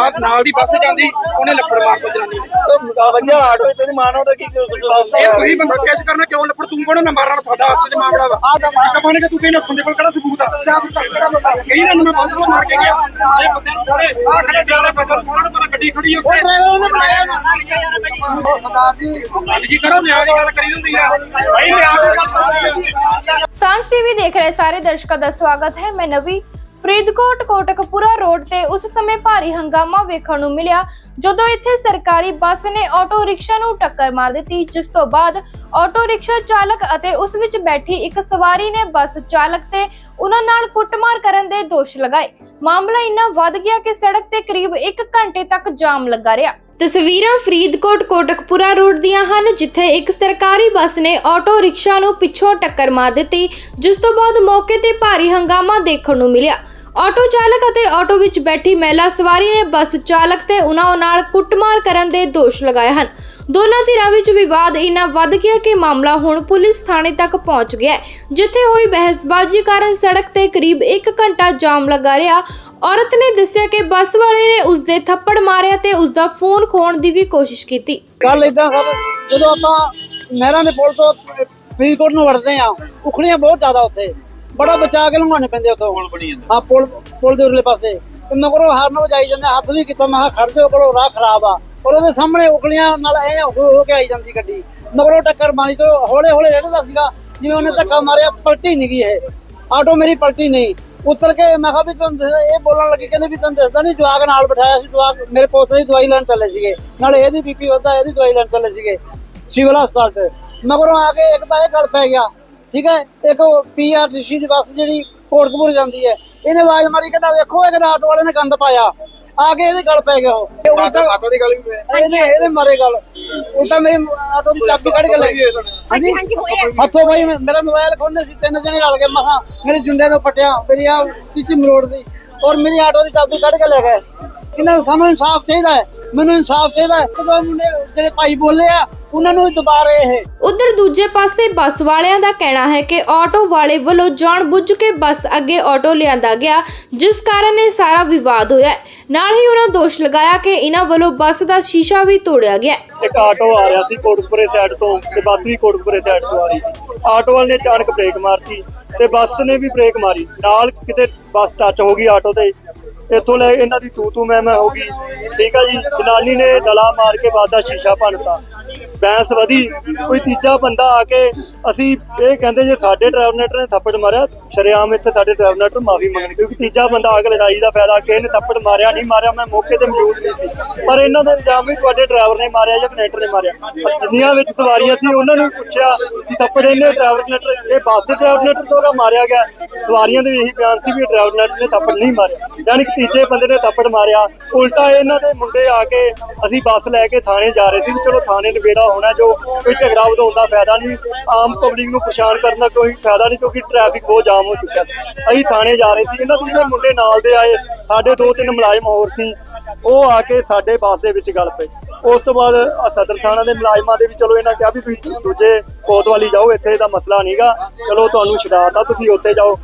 ਬਾਅਦ ਨਾਲ ਦੀ ਬੱਸ ਜਾਂਦੀ ਉਹਨੇ ਲੱਫੜ ਮਾਰ ਦਿੱਤਾ ਜਨਾਨੀ ਨੇ। ਵਜਾ ਆਟੋ ਤੇਰੀ ਮਾਂ ਨਾਲ ਉਹਦਾ ਕੀ ਇਹ ਤੁਸੀਂ ਬੰਦਾ ਕੇਸ ਕਰਨਾ ਕਿਉਂ ਲੱਫੜ ਤੂੰ ਕੋਣ ਨੰਬਰ ਨਾਲ ਸਾਡਾ ਆਪਸ ਵਿੱਚ ਮਾਮਲਾ ਵਾ? ਆ ਕਮਾਣੇ ਕਿ ਤੂੰ ਕਹਿੰਦਾ ਬੰਦੇ ਕੋਲ ਕਿਹੜਾ ਸਬੂਤ ਆ? ਕਹੀ ਨਾ ਮੈਂ ਬੱਸ ਨੂੰ ਮਾਰ ਕੇ ਗਿਆ। ਇਹ ਬੰਦੇ ਨੂੰ ਸਾਰੇ ਆ ਖੜੇ ਬੰਦੇ ਨੂੰ ਸਾਰਿਆਂ ਨੂੰ ਪਤਾ ਗੱਡੀ ਖੜੀ ਉੱਥੇ। ਡਰਾਈਵਰ ਉਹਨੇ ਬਣਾਇਆ ਸਰਦਾਰ ਜੀ। ਗੱਲ ਕੀ ਕਰੋ ਨਿਆਂ ਦੀ ਗੱਲ ਕਰੀ ਹੁੰਦੀ ਆ। ਭਾਈ ਨਿਆਂ ਦੀ ਗੱਲ ਕਰੋ ਸਾਂਝ ਟੀਵੀ ਦੇਖ ਰਹੇ ਸਾਰੇ ਦਰਸ਼ਕਾਂ ਦਾ ਸਵਾਗਤ ਹੈ। ਮੈਂ ਨਵੀ ਫਰੀਦਕੋਟ, ਕੋਟਕਪੂਰਾ ਰੋਡ ਤੇ ਉਸ ਸਮੇਂ ਭਾਰੀ ਹੰਗਾਮਾ ਵੇਖਣ ਨੂੰ ਮਿਲਿਆ, ਜਦੋਂ ਇੱਥੇ ਸਰਕਾਰੀ ਬੱਸ ਨੇ ਆਟੋ ਰਿਕਸ਼ਾ ਨੂੰ ਟੱਕਰ ਮਾਰ ਦਿੱਤੀ, ਜਿਸ ਤੋਂ ਬਾਅਦ ਆਟੋ ਰਿਕਸ਼ਾ ਚਾਲਕ ਅਤੇ ਉਸ ਵਿੱਚ ਬੈਠੀ ਇੱਕ ਸਵਾਰੀ ਨੇ ਬੱਸ ਚਾਲਕ ਤੇ ਉਹਨਾਂ ਨਾਲ ਕੁੱਟਮਾਰ ਕਰਨ ਦੇ ਦੋਸ਼ ਲਗਾਏ। ਮਾਮਲਾ ਇੰਨਾ ਵੱਧ ਗਿਆ ਕਿ ਸੜਕ ਤੇ ਕਰੀਬ 1 ਘੰਟੇ ਤੱਕ ਜਾਮ ਲੱਗਾ ਰਿਹਾ। ਤਸਵੀਰਾਂ ਫਰੀਦਕੋਟ, ਕੋਟਕਪੂਰਾ ਰੋਡ ਦੀਆਂ ਹਨ, ਜਿੱਥੇ ਇੱਕ ਸਰਕਾਰੀ ਬੱਸ ਨੇ ਆਟੋ ਰਿਕਸ਼ਾ ਨੂੰ ਪਿੱਛੋਂ ਟੱਕਰ ਮਾਰ ਦਿੱਤੀ, ਜਿਸ ਤੋਂ ਬਾਅਦ ਮੌਕੇ ਤੇ ਭਾਰੀ ਹੰਗਾਮਾ ਦੇਖਣ ਨੂੰ ਮਿਲਿਆ। ਆਟੋ ਚਾਲਕ ਅਤੇ ਆਟੋ ਵਿੱਚ ਬੈਠੀ ਮਹਿਲਾ ਸਵਾਰੀ ਨੇ ਬੱਸ ਚਾਲਕ ਤੇ ਉਹਨਾਂ ਨਾਲ ਕੁੱਟਮਾਰ ਕਰਨ ਦੇ ਦੋਸ਼ ਲਗਾਏ ਹਨ। ਦੋਨਾਂ ਧਿਰਾਂ ਵਿੱਚ ਵਿਵਾਦ ਇੰਨਾ ਵੱਧ ਗਿਆ ਕਿ ਮਾਮਲਾ ਹੁਣ ਪੁਲਿਸ ਥਾਣੇ ਤੱਕ ਪਹੁੰਚ ਗਿਆ ਜਿੱਥੇ ਹੋਈ ਬਹਿਸਬਾਜ਼ੀ ਕਾਰਨ ਸੜਕ ਤੇ ਕਰੀਬ 1 ਘੰਟਾ ਜਾਮ ਲੱਗਾ ਰਿਹਾ। ਔਰਤ ਨੇ ਦੱਸਿਆ ਕਿ ਬੱਸ ਵਾਲੇ ਨੇ ਉਸ ਦੇ ਥੱਪੜ ਮਾਰਿਆ ਤੇ ਉਸ ਦਾ ਫੋਨ ਖੋਣ ਦੀ ਵੀ ਕੋਸ਼ਿਸ਼ ਕੀਤੀ। ਕੱਲ ਇਦਾਂ ਸਰ, ਜਦੋਂ ਆਪਾਂ ਨਹਿਰਾਂ ਦੇ ਪੁਲ ਤੋਂ ਫਰੀਦਕੋਟ ਨੂੰ ਵੜਦੇ ਆ ਉਖੜੀਆਂ ਬਹੁਤ ਜ਼ਿਆਦਾ ਉੱਥੇ। ਬੜਾ ਬਚਾ ਕੇ ਲੰਘਾਉਣੇ ਪੈਂਦੇ ਉੱਥੋਂ। ਪੁਲ ਬਣੀ ਜਾਂਦਾ। ਹਾਂ ਪੁਲ ਪੁਲ ਦੇ ਉਰਲੇ ਪਾਸੇ। ਤੇ ਮਗਰੋਂ ਹਾਰਨ ਵਜਾਈ ਜਾਂਦੇ ਹੱਥ ਵੀ ਕੀਤਾ ਮੈਂ ਖੜ ਜਾਓ ਕੋਲੋਂ ਰਾਹ ਖਰਾਬ ਆ। ਔਰ ਉਹਦੇ ਸਾਹਮਣੇ ਉਖਲੀਆਂ ਨਾਲ ਐ ਹੋ ਹੋ ਕੇ ਆਈ ਜਾਂਦੀ ਗੱਡੀ। ਮਗਰੋਂ ਟੱਕਰ ਮਾਰੀ ਤੋਂ ਹੌਲੇ ਹੌਲੇ ਰੇੜਦਾ ਸੀਗਾ ਜਿਵੇਂ ਉਹਨੇ ਧੱਕਾ ਮਾਰਿਆ ਪਲਟੀ ਨਹੀਂ ਗਈ ਇਹ। ਆਟੋ ਮੇਰੀ ਪਲਟੀ ਨਹੀਂ। ਉਤਰ ਕੇ ਮੈਂ ਕਿਹਾ ਵੀ ਤੁਹਾਨੂੰ ਇਹ ਬੋਲਣ ਲੱਗੀ ਕਹਿੰਦੇ ਵੀ ਤੁਹਾਨੂੰ ਦੱਸਦਾ ਨਹੀਂ ਜਵਾਕ ਨਾਲ ਬਿਠਾਇਆ ਸੀ ਜਵਾਕ ਮੇਰੇ ਪੋਤੇ ਦੀ ਦਵਾਈ ਲੈਣ ਚੱਲੇ ਸੀਗੇ। ਨਾਲੇ ਇਹਦੀ ਬੀਪੀ ਵਧਦਾ ਇਹਦੀ ਦਵਾਈ ਲੈਣ ਚੱਲੇ ਸੀਗੇ। ਸਿਵਲ ਹਸਪਤਾਲ ਤੇ ਮਗਰੋਂ ਆ ਕੇ ਇੱਕ ਤਾਂ ਇਹ ਗੱਲ ਪੈ ਗਿਆ ਠੀਕ ਹੈ? ਇੱਕ ਪੀਆਰਟੀਸੀ ਦੀ ਬੱਸ ਜਿਹੜੀ ਕੋਟਕਪੂਰ ਜਾਂਦੀ ਹੈ। ਇਹਨੇ ਆਵਾਜ਼ ਮਾਰੀ ਕਹਿੰਦਾ ਵੇਖੋ ਇਹ ਆਟੋ ਵਾਲੇ ਨੇ ਗੰਦ ਪਾਇਆ। ਆ ਕੇ ਇਹਦੇ ਗੱਲ ਪੈ ਗਿਆ ਉਹ। ਉਲਟਾ ਆਟੋ ਦੀ ਗੱਲ ਵੀ ਇਹਦੇ ਇਹਦੇ ਮਾਰੇ ਗੱਲ। ਉਲਟਾ ਮੇਰੀ ਆਟੋ ਦੀ ਚਾਬੀ ਕੱਢ ਕੇ ਲੈ ਗਈ। ਹਾਂਜੀ ਹੱਥੋਂ ਭਾਈ ਮੇਰਾ ਮੋਬਾਈਲ ਖੋਨੇ ਸੀ ਤਿੰਨ ਜਣੇ ਰਲ ਕੇ ਮਸਾਂ ਮੇਰੇ ਜੁੰਡੇ ਨੂੰ ਪਟਿਆ ਮੇਰੀ ਆ ਚੀਚੀ ਮਰੋੜ ਦੀ ਔਰ ਮੇਰੀ ਆਟੋ ਦੀ ਚਾਬੀ ਕੱਢ ਕੇ ਲੈ ਗਏ। ਇਹਨਾਂ ਨੂੰ ਸਾਨੂੰ ਇਨਸਾਫ ਚਾਹੀਦਾ ਹੈ ਮੈਨੂੰ ਇਨਸਾਫ ਚਾਹੀਦਾ ਹੈ। ਕਦੋਂ ਮੁੰਡੇ ਜਿਹੜੇ ਭਾਈ ਬੋਲੇ ਆ ਉਹਨਾਂ ਨੂੰ ਵੀ ਦੁਬਾਰੇ ਇਹ। ਉਧਰ ਦੂਜੇ ਪਾਸੇ ਬੱਸ ਵਾਲਿਆਂ ਦਾ ਕਹਿਣਾ ਹੈ ਕਿ ਆਟੋ ਵਾਲੇ ਵੱਲੋਂ ਜਾਣਬੁੱਝ ਕੇ ਬੱਸ ਅੱਗੇ ਆਟੋ ਲਿਆਂਦਾ ਗਿਆ ਜਿਸ ਕਾਰਨ ਇਹ ਸਾਰਾ ਵਿਵਾਦ ਹੋਇਆ। ਨਾਲ ਹੀ ਉਹਨਾਂ ਦੋਸ਼ ਲਗਾਇਆ ਕਿ ਇਹਨਾਂ ਵੱਲੋਂ ਬੱਸ ਦਾ ਸ਼ੀਸ਼ਾ ਵੀ ਤੋੜਿਆ ਗਿਆ। ਇੱਕ ਆਟੋ ਆ ਰਿਹਾ ਸੀ ਕੋਟਕਪੁਰੇ ਸਾਈਡ ਤੋਂ ਤੇ ਬੱਸ ਵੀ ਕੋਟਕਪੁਰੇ ਸਾਈਡ ਤੋਂ ਆ ਰਹੀ ਸੀ। ਆਟੋ ਵਾਲੇ ਨੇ ਅਚਾਨਕ ਬ੍ਰੇਕ ਮਾਰਤੀ ਤੇ ਬੱਸ ਨੇ ਵੀ ਬ੍ਰੇਕ ਮਾਰੀ। ਨਾਲ ਕਿਤੇ ਬੱਸ ਟੱਚ ਹੋ ਗਈ ਆਟੋ ਤੇ। ਇੱਥੋਂ ਲੈ ਇਹਨਾਂ ਦੀ ਤੂ ਤੂ ਮੈਂ ਮੈਂ ਹੋ ਗਈ। ਠੀਕ ਆ ਜੀ, ਜਨਾਨੀ ਨੇ ਡਲਾ ਮਾਰ ਕੇ ਬੱਸ ਸ਼ੀਸ਼ਾ ਭੰਨਤਾ। ਬੈਂਸ ਵਧੀ, ਕੋਈ ਤੀਜਾ ਬੰਦਾ ਆ ਕੇ ਅਸੀਂ ਇਹ ਕਹਿੰਦੇ ਜੇ ਸਾਡੇ ਡਰਾਈਵਰ ਨੇ ਥੱਪੜ ਮਾਰਿਆ, ਸ਼ਰੇਆਮ ਇੱਥੇ ਸਾਡੇ ਡਰਾਈਵਰ ਨੇ ਮਾਫੀ ਮੰਗਣੀ, ਕਿਉਂਕਿ ਤੀਜਾ ਬੰਦਾ ਆ ਕੇ ਲੜਾਈ ਦਾ ਫਾਇਦਾ, ਕਿਸੇ ਨੇ ਥੱਪੜ ਮਾਰਿਆ ਨਹੀਂ, ਮਾਰਿਆ ਮੈਂ ਮੌਕੇ ਤੇ ਮੌਜੂਦ ਨਹੀਂ ਸੀ। ਪਰ ਇਹਨਾਂ ਦਾ ਇਲਜ਼ਾਮ ਵੀ ਤੁਹਾਡੇ ਡਰਾਈਵਰ ਨੇ ਮਾਰਿਆ ਜਾਂ ਕਨੈਕਟਰ ਨੇ ਮਾਰਿਆ। ਜਿੰਨੀਆਂ ਵਿੱਚ ਸਵਾਰੀਆਂ ਸੀ, ਉਹਨਾਂ ਨੂੰ ਪੁੱਛਿਆ ਕਿ ਥੱਪੜ ਇਹਨੇ ਡਰਾਈਵਰ ਇਹ ਬੱਸ ਦੇ ਡਰਾਈਵਰ ਤੋਂ ਮਾਰਿਆ ਗਿਆ। ਸਵਾਰੀਆਂ ਦੇ ਵੀ ਇਹੀ ਬਿਆਨ ਸੀ ਵੀ ਡਰਾਈਵਰ ਨੇ ਥੱਪੜ ਨਹੀਂ ਮਾਰਿਆ। ਯਾਨੀ ਕਿ ਤੀਜੇ ਬੰਦੇ ਨੇ ਥੱਪੜ ਮਾਰਿਆ। ਉਲਟਾ ਇਹਨਾਂ ਦੇ ਮੁੰਡੇ ਆ ਕੇ ਅਸੀਂ ਬੱਸ ਲੈ ਕੇ ਥਾਣੇ ਜਾ ਰਹੇ ਸੀ ਵੀ ਚਲੋ ਥਾਣੇ ਨਿਬੇੜਾ ਹੋਣਾ, ਜੋ ਕੋਈ ਝਗੜਾ ਵਧਾਉਣ ਦਾ ਫਾਇਦਾ ਨਹੀਂ, ਆਮ ਪਬਲਿਕ ਨੂੰ ਪਰੇਸ਼ਾਨ ਕਰਨ ਦਾ ਕੋਈ ਫਾਇਦਾ ਨਹੀਂ ਕਿਉਂਕਿ ਟ੍ਰੈਫਿਕ ਬਹੁਤ ਜਾਮ ਹੋ ਚੁੱਕਿਆ ਸੀ। ਅਸੀਂ ਥਾਣੇ ਜਾ ਰਹੇ ਸੀ। ਇਹਨਾਂ ਦੇ ਜਿਹੜੇ ਮੁੰਡੇ ਨਾਲ ਦੇ ਆਏ। ਸਾਡੇ ਦੋ ਤਿੰਨ ਮੁਲਾਜ਼ਮ ਹੋਰ ਸੀ। ਉਹ ਆ ਕੇ ਸਾਡੇ ਬੱਸ ਦੇ ਵਿੱਚ ਗੱਲ ਪਏ ਉਸ ਤੋਂ ਬਾਅਦ ਸਦਰ ਥਾਣਾ ਦੇ ਮੁਲਾਜ਼ਮਾਂ ਦੇ ਵੀ ਚਲੋ ਇਹਨਾਂ ਕਿਹਾ ਵੀ ਤੁਸੀਂ ਦੂਜੇ ਕੋਤਵਾਲੀ ਜਾਓ, ਇੱਥੇ ਦਾ ਮਸਲਾ ਨਹੀਂਗਾ ਚਲੋ ਤੁਹਾਨੂੰ ਛਡਾਤਾ, ਤੁਸੀਂ ਉੱਥੇ ਜਾਓ।